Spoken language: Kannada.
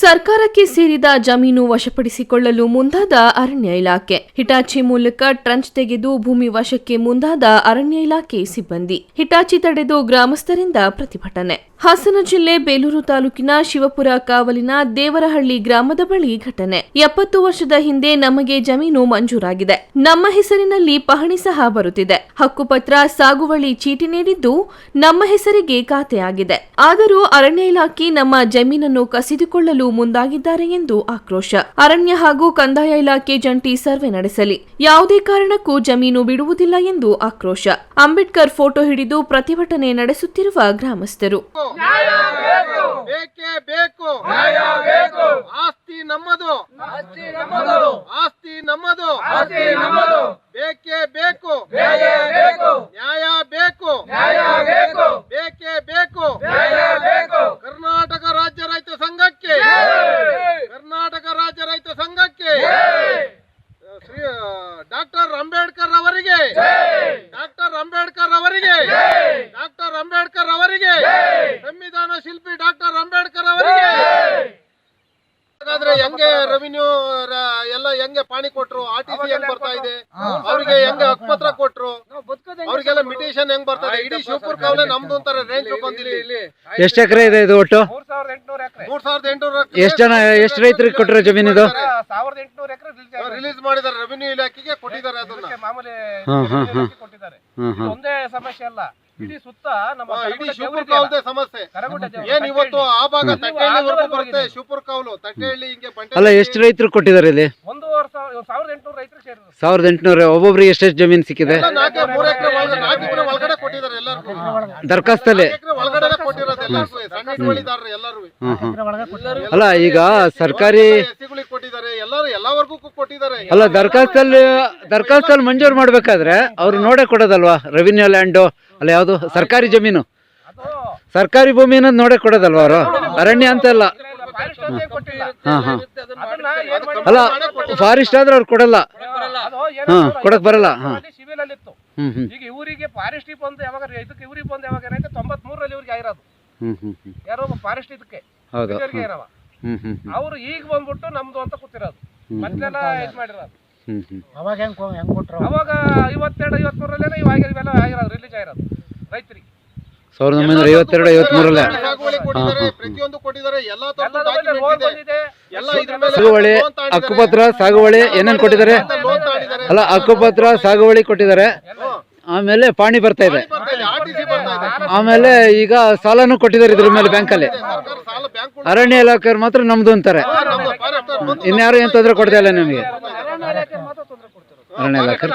ಸರ್ಕಾರಕ್ಕೆ ಸೇರಿದ ಜಮೀನು ವಶಪಡಿಸಿಕೊಳ್ಳಲು ಮುಂದಾದ ಅರಣ್ಯ ಇಲಾಖೆ. ಹಿಟಾಚಿ ಮೂಲಕ ಟ್ರಂಚ್ ತೆಗೆದು ಭೂಮಿ ವಶಕ್ಕೆ ಮುಂದಾದ ಅರಣ್ಯ ಇಲಾಖೆ ಸಿಬ್ಬಂದಿ. ಹಿಟಾಚಿ ತಡೆದು ಗ್ರಾಮಸ್ಥರಿಂದ ಪ್ರತಿಭಟನೆ. ಹಾಸನ ಜಿಲ್ಲೆ ಬೇಲೂರು ತಾಲೂಕಿನ ಶಿವಪುರ ಕಾವಲಿನ ದೇವರಹಳ್ಳಿ ಗ್ರಾಮದ ಬಳಿ ಘಟನೆ. ಎಪ್ಪತ್ತು ವರ್ಷದ ಹಿಂದೆ ನಮಗೆ ಜಮೀನು ಮಂಜೂರಾಗಿದೆ. ನಮ್ಮ ಹೆಸರಿನಲ್ಲಿ ಪಹಣಿ ಸಹ ಬರುತ್ತಿದೆ. ಹಕ್ಕುಪತ್ರ, ಸಾಗುವಳಿ, ಚೀಟಿ ನೀಡಿದ್ದು ನಮ್ಮ ಹೆಸರಿಗೆ ಖಾತೆಯಾಗಿದೆ. ಆದರೂ ಅರಣ್ಯ ಇಲಾಖೆ ನಮ್ಮ ಜಮೀನನ್ನು ಕಸಿದುಕೊಳ್ಳಲು ಮುಂದಾಗಿದ್ದಾರೆ ಎಂದು ಆಕ್ರೋಶ. ಅರಣ್ಯ ಹಾಗೂ ಕಂದಾಯ ಇಲಾಖೆ ಜಂಟಿ ಸರ್ವೆ ನಡೆಸಲಿ. ಯಾವುದೇ ಕಾರಣಕ್ಕೂ ಜಮೀನು ಬಿಡುವುದಿಲ್ಲ ಎಂದು ಆಕ್ರೋಶ. ಅಂಬೇಡ್ಕರ್ ಫೋಟೋ ಹಿಡಿದು ಪ್ರತಿಭಟನೆ ನಡೆಸುತ್ತಿರುವ ಗ್ರಾಮಸ್ಥರು. ಆಸ್ತಿ ನಮ್ಮದು. ಆಸ್ತಿ ನಮ್ಮದು. ಬೇಕೇ ಬೇಕು ನ್ಯಾಯ ಬೇಕು ಬೇಕೇ ಬೇಕು ನ್ಯಾಯ ಬೇಕು ಕರ್ನಾಟಕ ರಾಜ್ಯ ರೈತ ಸಂಘಕ್ಕೆ ಕರ್ನಾಟಕ ರಾಜ್ಯ ರೈತ ಸಂಘಕ್ಕೆ ಶ್ರೀ ಡಾಕ್ಟರ್ ಅಂಬೇಡ್ಕರ್ ಅವರಿಗೆ ಡಾಕ್ಟರ್ ಅಂಬೇಡ್ಕರ್ ಅವರಿಗೆ. ಡಾಕ್ಟರ್ ಅಂಬೇಡ್ಕರ್ ಅವರಿಗೆ. ಸಂವಿಧಾನ ಶಿಲ್ಪಿ ಡಾಕ್ಟರ್ ಅಂಬೇಡ್ಕರ್ ಅವರಿಗೆ. ಹಾಗಾದ್ರೆ ಹೆಂಗೆ ರೆವಿನ್ಯೂ ಎಲ್ಲ ಹೆಂಗೆ ಪಾಣಿ ಕೊಟ್ರು? ಆರ್ ಟಿ ಸಿ ಹೆಂಗ್ ಬರ್ತಾ ಇದೆ? ಅವ್ರಿಗೆ ಹೆಂಗೆ ಹಕ್ಕುಪತ್ರ ಕೊಟ್ರು? ಅವ್ರಿಗೆಲ್ಲ ಮಿಟೇಷನ್ ಹೆಂಗ್ ಬರ್ತಾರೆ ಇದೆ ಇಡೀ ಶಿವಪುರ ಕಾವಲೆ ನಮ್ದು ಅಂತಾರೆ ರೇಂಜ್ ಬಂದಿಲ್ಲ ಇಲ್ಲಿ ಎಷ್ಟು ಎಕರೆ ಇದೆ ಇದು ಒಟ್ಟು? ಮೂರ್ ಸಾವಿರದ ಎಂಟುನೂರ ಎಕರೆ. ಮೂರ್ ಸಾವಿರದ ಎಂಟುನೂರ ಎಷ್ಟು ಜನ ಎಷ್ಟು ರೈತರಿಗೆ ಕೊಟ್ಟರೆ ಜಮೀನ್ ಇದು? ಸಾವಿರದ ಎಂಟುನೂರ ರಿಲೀಸ್ ಮಾಡಿದ್ದಾರೆ ರೆವಿನ್ಯೂ ಇಲಾಖೆಗೆ ಕೊಟ್ಟಿದ್ದಾರೆ ಅದನ್ನ. ಮಾಮೂಲಿ. ಕೊಟ್ಟಿದ್ದಾರೆ. ಒಂದೇ ಸಮಸ್ಯೆ ಅಲ್ಲ. ಇಡೀ ಸುತ್ತ ನಮ್ಮ ಇಡೀ ಶಿವಪುರ ಕಾವಲ್ದೇ ಸಮಸ್ಯೆ. ಏನ್ ಇವತ್ತು ಆ ಭಾಗ ತಟ್ಟೆ ತಟ್ಟೆಹಳ್ಳಿವರೆಗೂ ಬರುತ್ತೆ? ಶಿವಪುರ ಕಾವಲು ತಟ್ಟೆಹಳ್ಳಿ ಹಿಂಗೆ ಅಲ್ಲ ಎಷ್ಟು ರೈತರು ಕೊಟ್ಟಿದ್ದಾರೆ ಇಲ್ಲಿ? ಒಂದೂವರೆ ಸಾವಿರ ಸಾವಿರದ ಎಂಟುನೂರ ರೈತರು ಸೇರಿದ್ರು ಸಾವಿರದ ಎಂಟುನೂರು ಒಬ್ಬೊಬ್ರಿಗೆ ಎಷ್ಟೆಷ್ಟು ಜಮೀನು ಸಿಕ್ಕಿದೆ? ನಾಲ್ಕು ಮೂರು ಎಕರೆ ಒಳಗಡೆ ನಾಲ್ಕು ಎಕರೆ ಒಳಗಡೆ ಕೊಟ್ಟಿದ್ದಾರೆ ಎಲ್ಲರಿಗೂ. ದರ್ಖಾಸ್ತಲ್ಲಿ? ಎಕರೆ ಒಳಗಡೆ ಕೊಟ್ಟಿರೋದು ಎಲ್ಲರಿಗೂ ಸಣ್ಣ ಎಲ್ಲರೂ. ಅಲ್ಲ ಈಗ ಸರ್ಕಾರಿ ಕೊಟ್ಟಿದ್ದಾರೆ. ಅಲ್ಲ ದರ್ಖಾಸ್ತಲ್ಲಿ ದರ್ಖಾಸ್ತಲ್ಲಿ ಮಂಜೂರು ಮಾಡ್ಬೇಕಾದ್ರೆ ಅವ್ರು ನೋಡೇ ಕೊಡೋದಲ್ವಾ? ರೆವಿನ್ಯೂ ಲ್ಯಾಂಡು ಅಲ್ಲ ಯಾವುದು? ಸರ್ಕಾರಿ ಜಮೀನು. ಅದು ಸರ್ಕಾರಿ ಭೂಮಿ ಅನ್ನೋದು ನೋಡೇ ಕೊಡೋದಲ್ವಾ ಅವರು? ಅರಣ್ಯ ಅಂತ ಅಲ್ಲ. ಹಾ ಹಾ. ಅಲ್ಲ ಫಾರೆಸ್ಟ್ ಆದ್ರೆ ಅವ್ರು ಕೊಡಲ್ಲ. ಹಾ ಕೊಡಕ್ ಬರಲ್ಲ. ಹಾ. ಅಲ್ಲಿ ಇತ್ತು ಹ್ಮ್ ಹ್ಮ್. ಈಗ ಇವರಿಗೆ ಫಾರೆಸ್ಟ್ ಬಂದು ಯಾವಾಗ ಇದಕ್ಕೆ ಹ್ಮ್ ಬಂದು ಯಾವಾಗ ಹ್ಮ್ ತೊಂಬತ್ ಮೂರರಲ್ಲಿ ಇವ್ರಿಗೆ ಆಗಿರೋದು. ಹ್ಮ್ ಹ್ಮ್ ಹ್ಮ್. ಯಾರೋ ಫಾರೆಸ್ಟ್ ಇದಕ್ಕೆ. ಹೌದು. ಹ್ಮ್ ಹ್ಮ್ ಹ್ಮ್. ಅವ್ರು ಈಗ ಬಂದ್ಬಿಟ್ಟು ನಮ್ದು ಅಂತ ಕೂತಿರೋದು. ಮೊದ್ಲೆಲ್ಲ ಇದು ಮಾಡಿರೋದು. ಹ್ಮ್ ಹ್ಮ್. ಅವಾಗ ಹೆಂಗ್ ಹೆಂಗ್ ಕೊಟ್ರು? ಅವಾಗ ಐವತ್ತೆರಡು ಐವತ್ಮೂರಲ್ಲೇ ಇವಾಗ ಇವೆಲ್ಲ ಆಗಿರೋದು ರಿಲೀಸ್ ಆಗಿರೋದು ರೈತರಿಗೆ. ಸಾವಿರದ ಒಂಬೈನೂರ ಐವತ್ತೆರಡು ಐವತ್ಮೂರಲ್ಲೇ? ಸಾಗುವಳಿ ಕೊಟ್ಟಿದ್ದಾರೆ ಪ್ರತಿಯೊಂದು ಕೊಟ್ಟಿದ್ದಾರೆ ಎಲ್ಲಾ ತರದ ಎಲ್ಲದ್ರ ಮೇಲೆ ಡಾಕ್ಯುಮೆಂಟ್ ಲೋನ್ ಇದೆ. ಬಂದಿದೆ. ಎಲ್ಲ ಇದ್ರ ಮೇಲೆ ಸಾಗುವಳಿ loan ತಗೊಂಡಿದ್ದಾರೆ. ಹಕ್ಕುಪತ್ರ ಸಾಗುವಳಿ ಏನೇನ್ ಕೊಟ್ಟಿದ್ದಾರೆ? ತಗೊಂಡಿದ್ದಾರೆ ಅಲ್ಲ ಹಕ್ಕುಪತ್ರ ಸಾಗುವಳಿ ಕೊಟ್ಟಿದ್ದಾರೆ. ಆಮೇಲೆ ಪಾಣಿ ಬರ್ತಾ ಇದೆ. ಬರ್ತಾ ಇದೆ ಆರ್ ಬರ್ತಾ ಇದೆ. ಆಮೇಲೆ ಈಗ ಸಾಲನೂ ಕೊಟ್ಟಿದ್ದಾರೆ ಇದ್ರ ಮೇಲೆ ಬ್ಯಾಂಕಲ್ಲಿ ಅಲ್ಲಿ. ಅರಣ್ಯ ಇಲಾಖೆ ಮಾತ್ರ ನಮ್ದು ಅಂತಾರೆ. ಇನ್ಯಾರು ಏನ್ ತೊಂದರೆ ಕೊಡ್ತಾ ಇಲ್ಲ ನಿಮಗೆ? ಅರಣ್ಯ ಇಲಾಖೆ